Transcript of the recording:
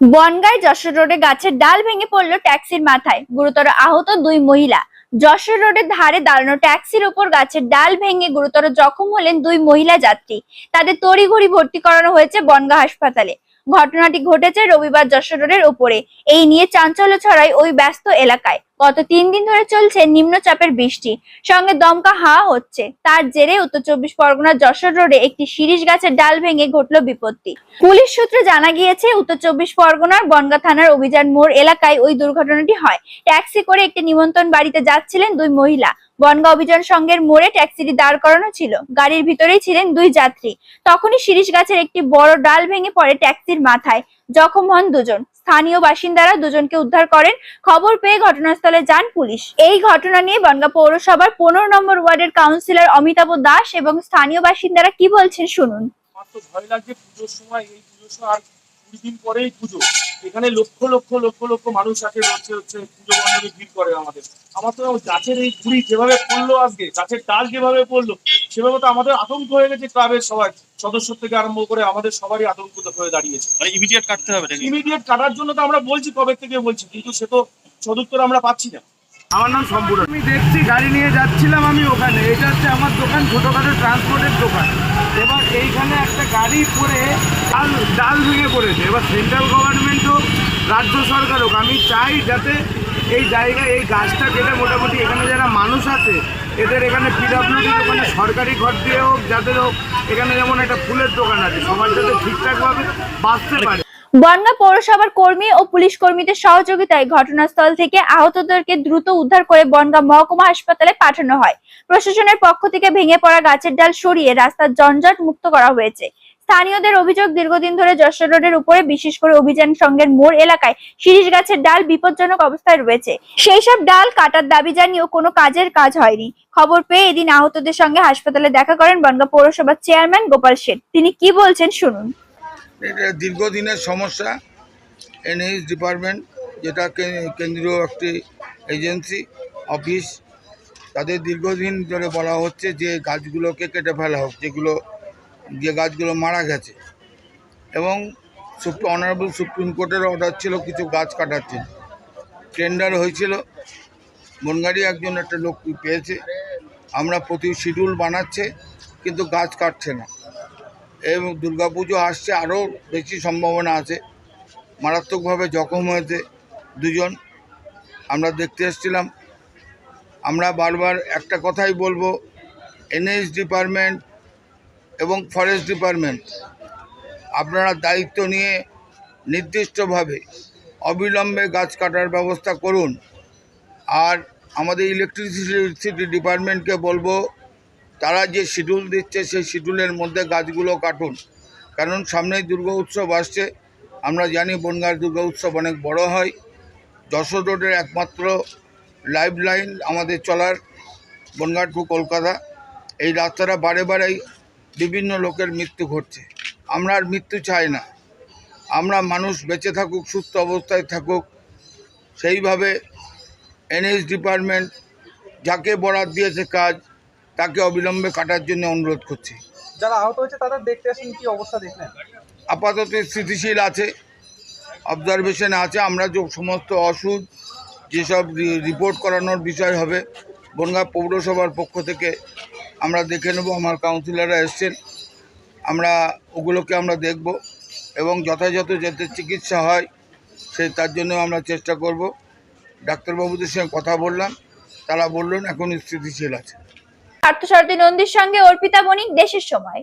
বনগাঁয় যশোর রোডে গাছের ডাল ভেঙে পড়ল ট্যাক্সির মাথায়। গুরুতর আহত দুই মহিলা। যশোর রোডের ধারে দাঁড়ানো ট্যাক্সির উপর গাছের ডাল ভেঙে গুরুতর জখম হলেন দুই মহিলা যাত্রী। তাদের তড়িঘড়ি ভর্তি করানো হয়েছে বনগাঁ হাসপাতালে। ঘটনাটি ঘটেছে রবিবার যশোর রোডের উপরে। এই নিয়ে চাঞ্চল্য ছড়ায় ওই ব্যস্ত এলাকায়। গত তিন দিন ধরে চলছে নিম্নচাপের বৃষ্টি। সঙ্গে দমকা হাওয়া হচ্ছে। তার জেরে উত্তর চব্বিশ পরগনার যশোর রোডে একটি শিরিষ গাছের ডাল ভেঙে ঘটল বিপত্তি। পুলিশ সূত্রে জানা গিয়েছে, উত্তর চব্বিশ পরগনার বনগা থানার অভিযান মোড় এলাকায় ওই দুর্ঘটনাটি হয়। ট্যাক্সি করে একটি নিমন্ত্রণ বাড়িতে যাচ্ছিলেন দুই মহিলা। বনগা অভিযান সংঘের মোড়ে ট্যাক্সিটি দাঁড় করানো ছিল। গাড়ির ভিতরেই ছিলেন দুই যাত্রী। তখনই শিরিষ গাছের একটি বড় ডাল ভেঙে পড়ে ট্যাক্সির মাথায়। জখম হন দুজন। স্থানীয় বাসিন্দারা দুজনকে উদ্ধার করেন। খবর পেয়ে ঘটনাস্থলে যান পুলিশ। এই ঘটনা নিয়ে বনগা পৌরসভার পনেরো নম্বর ওয়ার্ডের কাউন্সিলর অমিতাভ দাস এবং স্থানীয় বাসিন্দারা কি বলছেন শুনুন। ভয় লাগছে পুজোর সময়, এই পুজোর সময় কুড়ি দিন পরেই পুজো। এখানে লক্ষ লক্ষ লক্ষ লক্ষ মানুষ আসে হচ্ছে হচ্ছে পুজো মণ্ডপে ভিড় করে আমাদের। আমার তো গাছের এই কুড়ি যেভাবে পড়ল আজকে গাছের ডাল যেভাবে পড়ল সেভাবে তো আমাদের আতঙ্ক হয়ে গেছে ক্লাবের সবাই। সদস্য থেকে আরম্ভ করে আমাদের সবারই আতঙ্কিত হয়ে দাঁড়িয়েছে। মানে ইমিডিয়েট কাটতে হবে ইমিডিয়েট কাটার জন্য তো আমরা বলছি কবে থেকে বলছি কিন্তু সে তো সদুত্তর আমরা পাচ্ছি না। আমার নাম সম্পূর্ণ আমি দেখছি গাড়ি নিয়ে যাচ্ছিলাম আমি ওখানে। এটা হচ্ছে আমার দোকান, ছোটোখাটো ট্রান্সপোর্টের দোকান। এবার এইখানে একটা গাড়ি পড়ে, ডাল ডাল ভেঙে পড়েছে। এবার সেন্ট্রাল গভর্নমেন্ট হোক, রাজ্য সরকার হোক, আমি চাই যাতে এই জায়গায় এই গাছটা কেটে মোটামুটি এখানে যারা মানুষ আছে, এদের এখানে পিডাব্লিউডি ওখানে সরকারি ঘর দিয়ে হোক, যাদের হোক, এখানে যেমন একটা ফুলের দোকান আছে, সবার যাতে ঠিকঠাকভাবে বাঁচতে পারে। বনগাঁ পৌরসভার কর্মী ও পুলিশ কর্মীদের সহযোগিতায় ঘটনাস্থল থেকে আহতদেরকে দ্রুত উদ্ধার করে বনগাঁ মহকুমা হাসপাতালে পাঠানো হয়। প্রশাসনের পক্ষ থেকে ভেঙে পড়া গাছের ডাল সরিয়ে রাস্তার জঞ্জট মুক্ত করা হয়েছে। স্থানীয়দের অভিযোগ, দীর্ঘদিন ধরে যশোর রোডের উপরে, বিশেষ করে অভিযান সংঘের মোড় এলাকায় শিরিষ গাছের ডাল বিপজ্জনক অবস্থায় রয়েছে। সেই সব ডাল কাটার দাবি জানিয়েও কোনো কাজের কাজ হয়নি। খবর পেয়ে এদিন আহতদের সঙ্গে হাসপাতালে দেখা করেন বনগাঁ পৌরসভার চেয়ারম্যান গোপাল শেঠ তিনি কি বলছেন, শুনুন। এটা দীর্ঘদিনের সমস্যা, এনএইচ ডিপার্টমেন্ট, যেটা কেন্দ্রীয় একটি এজেন্সি, অফিস, তাদের দীর্ঘদিন ধরে বলা হচ্ছে যে গাছগুলোকে কেটে ফেলা হোক, যেগুলো, যে গাছগুলো মারা গেছে। এবং অনারেবল সুপ্রিম কোর্টের অর্ডার ছিল, কিছু গাছ কাটার জন্য। টেন্ডার হয়েছিল, বনগাড়ি একজন একটা লোক পেয়েছে। আমরা প্রতি শিডিউল বানাচ্ছে, কিন্তু গাছ কাটছে না। এবং দুর্গাপুজো আসছে আরও বেশি সম্ভাবনা আছে। মারাত্মকভাবে জখম হয়েছে দুজন। আমরা দেখতে এসেছিলাম। আমরা বারবার একটা কথাই বলব এনএইচ ডিপার্টমেন্ট এবং ফরেস্ট ডিপার্টমেন্ট আপনারা দায়িত্ব নিয়ে নির্দিষ্টভাবে অবিলম্বে গাছ কাটার ব্যবস্থা করুন। আর আমাদের ইলেকট্রিসিটি ডিপার্টমেন্টকে বলব তারা যে শিডিউল দিচ্ছে, সেই শিডিউলের মধ্যে গাছগুলো কাটুন। কারণ সামনেই দুর্গা উৎসব আসছে। আমরা জানি বনগাঁর দুর্গা উৎসব অনেক বড় হয়। যশোর রোডের একমাত্র লাইফ লাইন আমাদের চলার বনগাঁ টু কলকাতা। এই রাস্তাটা বারে বারেই বিভিন্ন লোকের মৃত্যু ঘটছে। আমরা আর মৃত্যু চাই না। আমরা মানুষ বেঁচে থাকুক, সুস্থ অবস্থায় থাকুক। সেইভাবে এনএস ডিপার্টমেন্ট যাকে বরাদ দিয়েছে কাজ তাকে অবিলম্বে কাটার জন্য অনুরোধ করছি। যারা আহত হয়েছে তাদের দেখতে আসেন কি অবস্থা দেখলেন? আপাতত স্থিতিশীল আছে অবজারভেশনে আছে আমরা যে সমস্ত ওষুধ যেসব রিপোর্ট করানোর বিষয় হবে বনগাঁ পৌরসভার পক্ষ থেকে আমরা দেখে নেব আমার কাউন্সিলাররা এসছেন আমরা ওগুলোকে আমরা দেখব এবং যথাযথ যাতে চিকিৎসা হয় সে তার জন্য আমরা চেষ্টা করব। ডাক্তারবাবুদের সঙ্গে কথা বললাম তারা বললেন এখন স্থিতিশীল আছে। পার্থসারথী নন্দীর সঙ্গে অর্পিতা বণিক দেশের সময়।